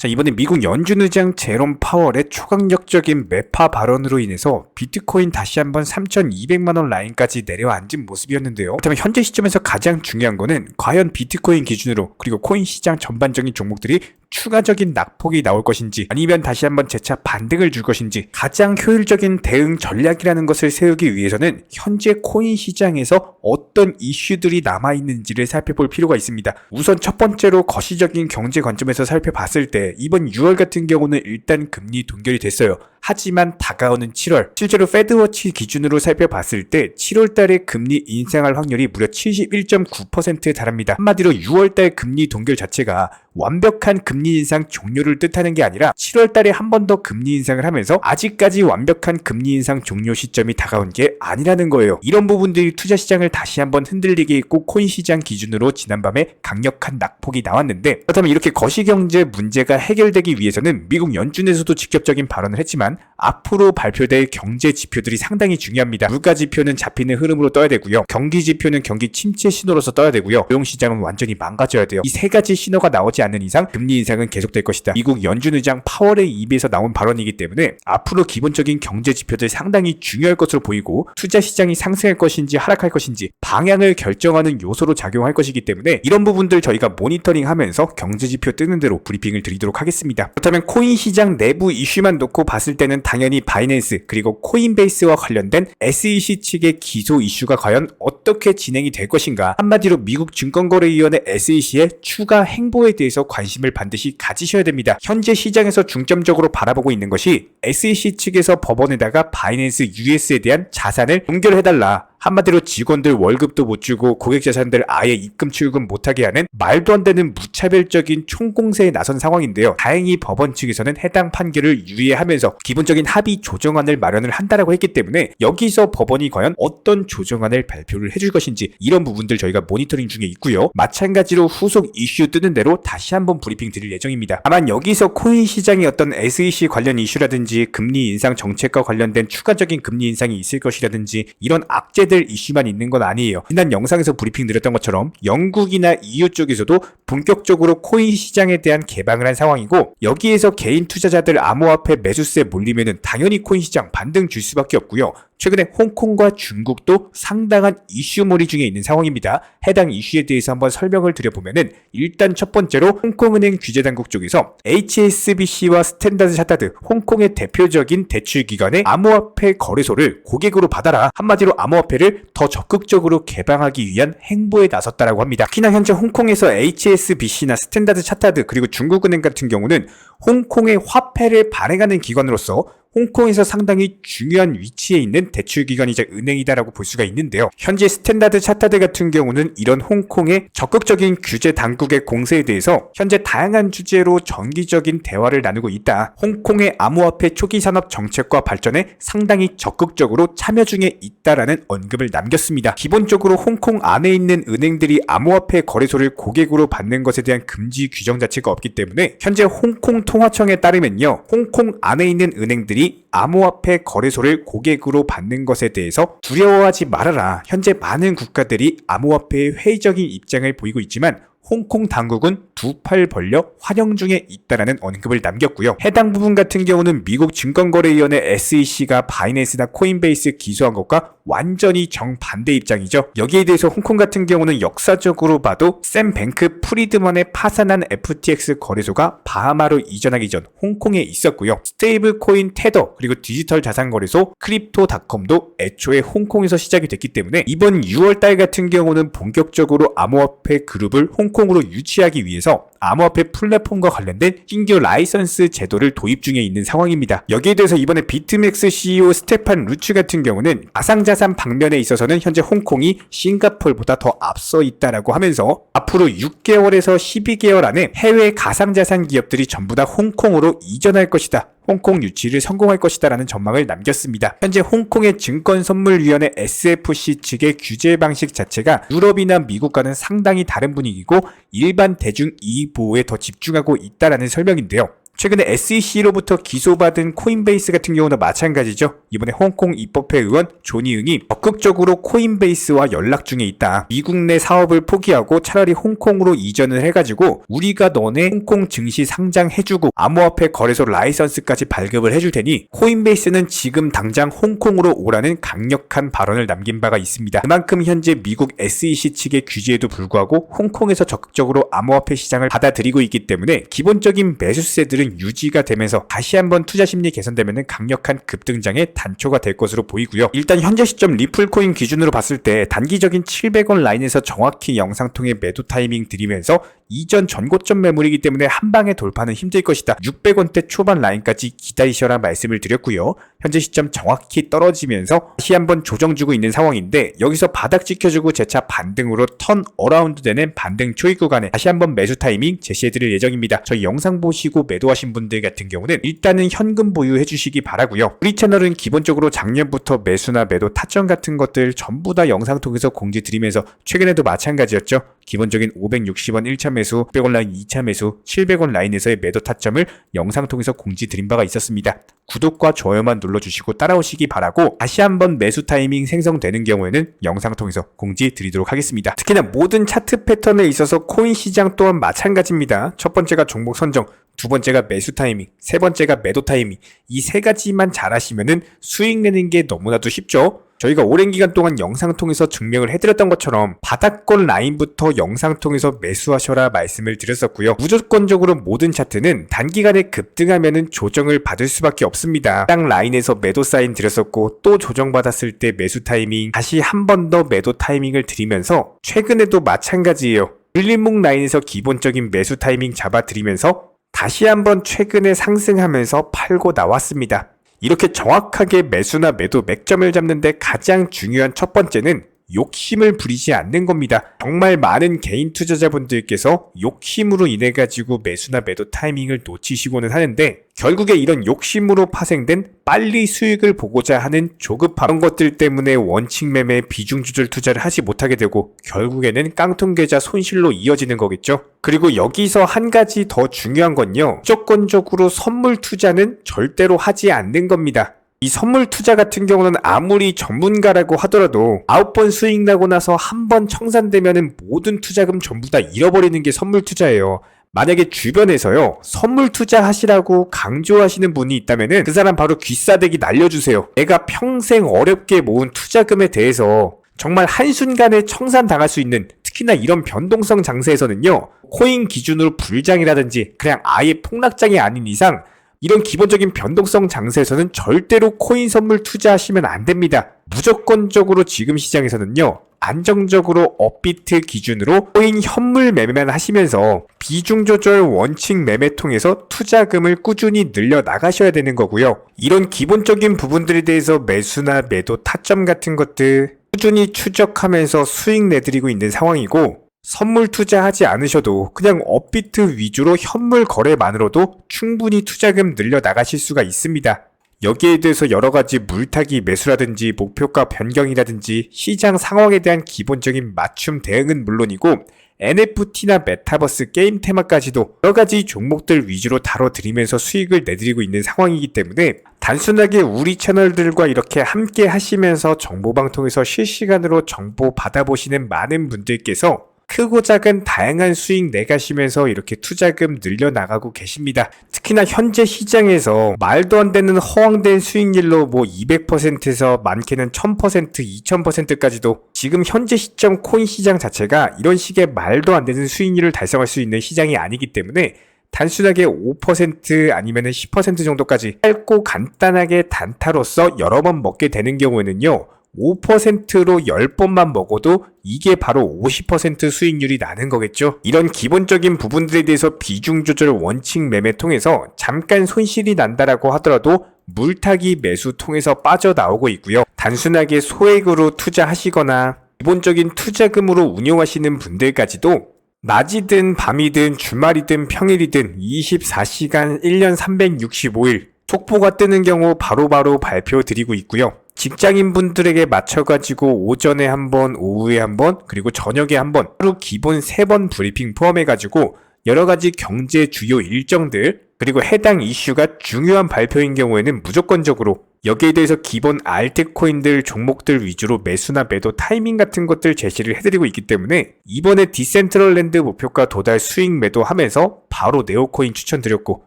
자, 이번에 미국 연준 의장 제롬 파월의 초강력적인 매파 발언으로 인해서 비트코인 다시 한번 3,200만 원 라인까지 내려앉은 모습이었는데요. 그렇다면 현재 시점에서 가장 중요한 거는 과연 비트코인 기준으로 그리고 코인 시장 전반적인 종목들이 추가적인 낙폭이 나올 것인지 아니면 다시 한번 재차 반등을 줄 것인지 가장 효율적인 대응 전략이라는 것을 세우기 위해서는 현재 코인 시장에서 어떤 이슈들이 남아있는지를 살펴볼 필요가 있습니다. 우선 첫 번째로 거시적인 경제 관점에서 살펴봤을 때 이번 6월 같은 경우는 일단 금리 동결이 됐어요. 하지만 다가오는 7월, 실제로 페드워치 기준으로 살펴봤을 때 7월 달에 금리 인상할 확률이 무려 71.9%에 달합니다. 한마디로 6월 달 금리 동결 자체가 완벽한 금리 인상 종료를 뜻하는 게 아니라 7월 달에 한 번 더 금리 인상을 하면서 아직까지 완벽한 금리 인상 종료 시점이 다가온 게 아니라는 거예요. 이런 부분들이 투자 시장을 다시 한번 흔들리게 했고 코인 시장 기준으로 지난밤에 강력한 낙폭이 나왔는데 그렇다면 이렇게 거시경제 문제가 해결되기 위해서는 미국 연준에서도 직접적인 발언을 했지만 앞으로 발표될 경제 지표들이 상당히 중요합니다. 물가 지표는 잡히는 흐름으로 떠야 되고요. 경기 지표는 경기 침체 신호로서 떠야 되고요. 고용 시장은 완전히 망가져야 돼요. 이 세 가지 신호가 나오지 않는 이상 금리 인상은 계속될 것이다. 미국 연준 의장 파월의 입에서 나온 발언이기 때문에 앞으로 기본적인 경제 지표들 상당히 중요할 것으로 보이고 투자 시장이 상승할 것인지 하락할 것인지 방향을 결정하는 요소로 작용할 것이기 때문에 이런 부분들 저희가 모니터링하면서 경제 지표 뜨는 대로 브리핑을 드리도록 하겠습니다. 그렇다면 코인 시장 내부 이슈만 놓고 봤을 때는 당연히 바이낸스 그리고 코인베이스와 관련된 SEC 측의 기소 이슈가 과연 어떻게 진행이 될 것인가 한마디로 미국 증권거래위원회 SEC의 추가 행보에 대해서 관심을 반드시 가지셔야 됩니다. 현재 시장에서 중점적으로 바라보고 있는 것이 SEC 측에서 법원에다가 바이낸스 US에 대한 자산을 연결해달라 한마디로 직원들 월급도 못 주고 고객 자산들 아예 입금 출금 못하게 하는 말도 안 되는 무차별적인 총공세에 나선 상황인데요. 다행히 법원 측에서는 해당 판결을 유예하면서 기본적인 합의 조정안을 마련을 한다라고 했기 때문에 여기서 법원이 과연 어떤 조정안을 발표를 해줄 것인지 이런 부분들 저희가 모니터링 중에 있고요. 마찬가지로 후속 이슈 뜨는 대로 다시 한번 브리핑 드릴 예정입니다. 다만 여기서 코인 시장의 어떤 SEC 관련 이슈라든지 금리 인상 정책과 관련된 추가적인 금리 인상이 있을 것이라든지 이런 악재 될 이슈만 있는 건 아니에요. 지난 영상에서 브리핑 드렸던 것처럼 영국이나 EU 쪽에서도 본격적으로 코인 시장에 대한 개방을 한 상황이고 여기에서 개인 투자자들 암호화폐 매수세에 몰리면은 당연히 코인 시장 반등 줄 수밖에 없고요. 최근에 홍콩과 중국도 상당한 이슈몰이 중에 있는 상황입니다. 해당 이슈에 대해서 한번 설명을 드려보면은 일단 첫 번째로 홍콩은행 규제 당국 쪽에서 HSBC와 스탠다드 차타드 홍콩의 대표적인 대출 기관의 암호화폐 거래소를 고객으로 받아라 한마디로 암호화폐를 더 적극적으로 개방하기 위한 행보에 나섰다라고 합니다. 특히나 현재 홍콩에서 HSBC나 스탠다드 차타드 그리고 중국은행 같은 경우는 홍콩의 화폐를 발행하는 기관으로서 홍콩에서 상당히 중요한 위치에 있는 대출기관이자 은행이다라고 볼 수가 있는데요. 현재 스탠다드 차타드 같은 경우는 이런 홍콩의 적극적인 규제 당국의 공세에 대해서 현재 다양한 주제로 정기적인 대화를 나누고 있다. 홍콩의 암호화폐 초기 산업 정책과 발전에 상당히 적극적으로 참여 중에 있다라는 언급을 남겼습니다. 기본적으로 홍콩 안에 있는 은행들이 암호화폐 거래소를 고객으로 받는 것에 대한 금지 규정 자체가 없기 때문에 현재 홍콩 통화청에 따르면요. 홍콩 안에 있는 은행들이 암호화폐 거래소를 고객으로 받는 것에 대해서 두려워하지 말아라. 현재 많은 국가들이 암호화폐에 회의적인 입장을 보이고 있지만 홍콩 당국은 두 팔 벌려 환영 중에 있다라는 언급을 남겼고요. 해당 부분 같은 경우는 미국 증권거래위원회 SEC가 바이낸스나 코인베이스 기소한 것과 완전히 정반대 입장이죠. 여기에 대해서 홍콩 같은 경우는 역사적으로 봐도 샘 뱅크 프리드먼의 파산한 FTX 거래소가 바하마로 이전하기 전 홍콩에 있었고요. 스테이블 코인 테더 그리고 디지털 자산 거래소 크립토닷컴도 애초에 홍콩에서 시작이 됐기 때문에 이번 6월 달 같은 경우는 본격적으로 암호화폐 그룹을 홍콩으로 유치하기 위해서 암호화폐 플랫폼과 관련된 신규 라이선스 제도를 도입 중에 있는 상황입니다. 여기에 대해서 이번에 비트맥스 CEO 스테판 루츠 같은 경우는 가상자 산 방면에 있어서는 현재 홍콩이 싱가폴보다 더 앞서 있다라고 하면서 앞으로 6개월에서 12개월 안에 해외 가상자산 기업들이 전부 다 홍콩으로 이전할 것이다. 홍콩 유치를 성공할 것이다라는 전망을 남겼습니다. 현재 홍콩의 증권선물위원회 SFC 측의 규제 방식 자체가 유럽이나 미국과는 상당히 다른 분위기고 일반 대중 이익 보호에 더 집중하고 있다라는 설명인데요. 최근에 SEC로부터 기소받은 코인베이스 같은 경우는 마찬가지죠. 이번에 홍콩 입법회 의원 조니응이 적극적으로 코인베이스와 연락 중에 있다. 미국 내 사업을 포기하고 차라리 홍콩으로 이전을 해가지고 우리가 너네 홍콩 증시 상장해주고 암호화폐 거래소 라이선스까지 발급을 해줄 테니 코인베이스는 지금 당장 홍콩으로 오라는 강력한 발언을 남긴 바가 있습니다. 그만큼 현재 미국 SEC 측의 규제에도 불구하고 홍콩에서 적극적으로 암호화폐 시장을 받아들이고 있기 때문에 기본적인 매수세들은 유지가 되면서 다시 한번 투자 심리 개선되면 강력한 급등장의 단초가 될 것으로 보이고요. 일단 현재 시점 리플 코인 기준으로 봤을 때 단기적인 700원 라인에서 정확히 영상 통해 매도 타이밍 들이면서 이전 전고점 매물이기 때문에 한 방에 돌파는 힘들 것이다. 600원대 초반 라인까지 기다리셔라 말씀을 드렸고요. 현재 시점 정확히 떨어지면서 다시 한번 조정 주고 있는 상황인데 여기서 바닥 지켜주고 재차 반등으로 턴 어라운드 되는 반등 초입 구간에 다시 한번 매수 타이밍 제시해드릴 예정입니다. 저희 영상 보시고 매도 하신 분들 같은 경우는 일단은 현금 보유해 주시기 바라고요. 우리 채널은 기본적으로 작년부터 매수나 매도 타점 같은 것들 전부 다 영상 통해서 공지 드리면서 최근에도 마찬가지였죠. 기본적인 560원 1차 매수, 600원 라인 2차 매수, 700원 라인에서의 매도 타점을 영상 통해서 공지 드린 바가 있었습니다. 구독과 좋아요만 눌러주시고 따라오시기 바라고 다시 한번 매수 타이밍 생성되는 경우에는 영상 통해서 공지 드리도록 하겠습니다. 특히나 모든 차트 패턴에 있어서 코인 시장 또한 마찬가지입니다. 첫 번째가 종목 선정, 두 번째가 매수 타이밍, 세 번째가 매도 타이밍. 이 세 가지만 잘하시면은 수익 내는 게 너무나도 쉽죠. 저희가 오랜 기간 동안 영상 통해서 증명을 해드렸던 것처럼 바닥권 라인부터 영상 통해서 매수하셔라 말씀을 드렸었고요. 무조건적으로 모든 차트는 단기간에 급등하면은 조정을 받을 수밖에 없습니다. 땅 라인에서 매도 사인 드렸었고 또 조정받았을 때 매수 타이밍 다시 한 번 더 매도 타이밍을 드리면서 최근에도 마찬가지예요. 일림목 라인에서 기본적인 매수 타이밍 잡아드리면서 다시 한번 최근에 상승하면서 팔고 나왔습니다. 이렇게 정확하게 매수나 매도 맥점을 잡는데 가장 중요한 첫 번째는 욕심을 부리지 않는 겁니다. 정말 많은 개인 투자자분들께서 욕심으로 인해 가지고 매수나 매도 타이밍을 놓치시고는 하는데 결국에 이런 욕심으로 파생된 빨리 수익을 보고자 하는 이런 것들 때문에 원칙 매매 비중 조절 투자를 하지 못하게 되고 결국에는 깡통 계좌 손실로 이어지는 거겠죠. 그리고 여기서 한 가지 더 중요한 건요. 무조건적으로 선물 투자는 절대로 하지 않는 겁니다. 이 선물 투자 같은 경우는 아무리 전문가라고 하더라도 아홉 번 수익 나고 나서 한 번 청산되면은 모든 투자금 전부 다 잃어버리는 게 선물 투자예요. 만약에 주변에서요 선물 투자하시라고 강조하시는 분이 있다면은 그 사람 바로 귀싸대기 날려주세요. 내가 평생 어렵게 모은 투자금에 대해서 정말 한순간에 청산당할 수 있는 특히나 이런 변동성 장세에서는요 코인 기준으로 불장이라든지 그냥 아예 폭락장이 아닌 이상 이런 기본적인 변동성 장세에서는 절대로 코인 선물 투자하시면 안 됩니다. 무조건적으로 지금 시장에서는요. 안정적으로 업비트 기준으로 코인 현물 매매만 하시면서 비중 조절 원칙 매매 통해서 투자금을 꾸준히 늘려 나가셔야 되는 거고요. 이런 기본적인 부분들에 대해서 매수나 매도 타점 같은 것들 꾸준히 추적하면서 수익 내드리고 있는 상황이고 선물 투자하지 않으셔도 그냥 업비트 위주로 현물 거래만으로도 충분히 투자금 늘려 나가실 수가 있습니다. 여기에 대해서 여러 가지 물타기 매수라든지 목표가 변경이라든지 시장 상황에 대한 기본적인 맞춤 대응은 물론이고 NFT나 메타버스 게임 테마까지도 여러 가지 종목들 위주로 다뤄드리면서 수익을 내드리고 있는 상황이기 때문에 단순하게 우리 채널들과 이렇게 함께 하시면서 정보방통에서 실시간으로 정보 받아보시는 많은 분들께서 크고 작은 다양한 수익 내가시면서 이렇게 투자금 늘려나가고 계십니다. 특히나 현재 시장에서 말도 안 되는 허황된 수익률로 뭐 200%에서 많게는 1000%, 2000%까지도 지금 현재 시점 코인 시장 자체가 이런 식의 말도 안 되는 수익률을 달성할 수 있는 시장이 아니기 때문에 단순하게 5% 아니면 10% 정도까지 짧고 간단하게 단타로서 여러 번 먹게 되는 경우에는요. 5%로 10번만 먹어도 이게 바로 50% 수익률이 나는 거겠죠. 이런 기본적인 부분들에 대해서 비중 조절 원칙 매매 통해서 잠깐 손실이 난다라고 하더라도 물타기 매수 통해서 빠져나오고 있고요. 단순하게 소액으로 투자하시거나 기본적인 투자금으로 운용하시는 분들까지도 낮이든 밤이든 주말이든 평일이든 24시간 1년 365일 속보가 뜨는 경우 바로바로 바로 발표 드리고 있고요. 직장인 분들에게 맞춰가지고 오전에 한 번, 오후에 한 번, 그리고 저녁에 한 번, 하루 기본 세 번 브리핑 포함해가지고 여러 가지 경제 주요 일정들 그리고 해당 이슈가 중요한 발표인 경우에는 무조건적으로 여기에 대해서 기본 알트코인들 종목들 위주로 매수나 매도 타이밍 같은 것들 제시를 해드리고 있기 때문에 이번에 디센트럴랜드 목표가 도달 수익 매도하면서 바로 네오코인 추천드렸고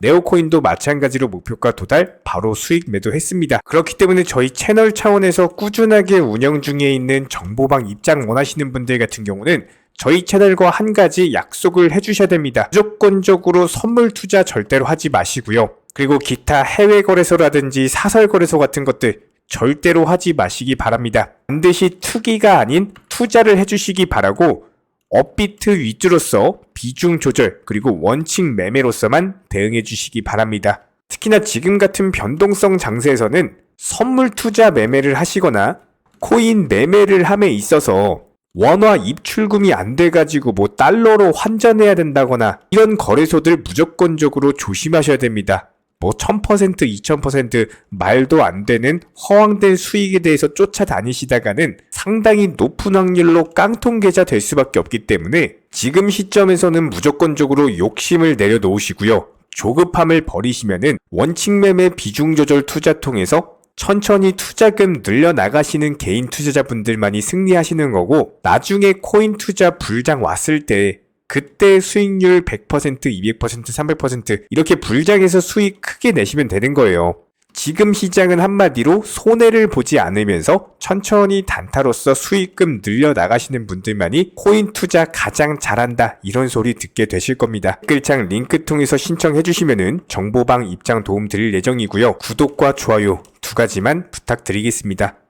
네오코인도 마찬가지로 목표가 도달 바로 수익 매도했습니다. 그렇기 때문에 저희 채널 차원에서 꾸준하게 운영 중에 있는 정보방 입장 원하시는 분들 같은 경우는 저희 채널과 한 가지 약속을 해주셔야 됩니다. 무조건적으로 선물 투자 절대로 하지 마시고요. 그리고 기타 해외 거래소라든지 사설 거래소 같은 것들 절대로 하지 마시기 바랍니다. 반드시 투기가 아닌 투자를 해주시기 바라고 업비트 위주로서 비중 조절 그리고 원칙 매매로서만 대응해 주시기 바랍니다. 특히나 지금 같은 변동성 장세에서는 선물 투자 매매를 하시거나 코인 매매를 함에 있어서 원화 입출금이 안 돼가지고 뭐 달러로 환전해야 된다거나 이런 거래소들 무조건적으로 조심하셔야 됩니다. 뭐 1000%, 2000% 말도 안 되는 허황된 수익에 대해서 쫓아다니시다가는 상당히 높은 확률로 깡통 계좌 될 수밖에 없기 때문에 지금 시점에서는 무조건적으로 욕심을 내려놓으시고요. 조급함을 버리시면은 원칙 매매 비중 조절 투자 통해서 천천히 투자금 늘려 나가시는 개인 투자자분들만이 승리하시는 거고 나중에 코인 투자 불장 왔을 때 그때 수익률 100%, 200%, 300% 이렇게 불장해서 수익 크게 내시면 되는 거예요. 지금 시장은 한마디로 손해를 보지 않으면서 천천히 단타로서 수익금 늘려 나가시는 분들만이 코인 투자 가장 잘한다 이런 소리 듣게 되실 겁니다. 댓글창 링크 통해서 신청해 주시면은 정보방 입장 도움 드릴 예정이고요. 구독과 좋아요 두 가지만 부탁드리겠습니다.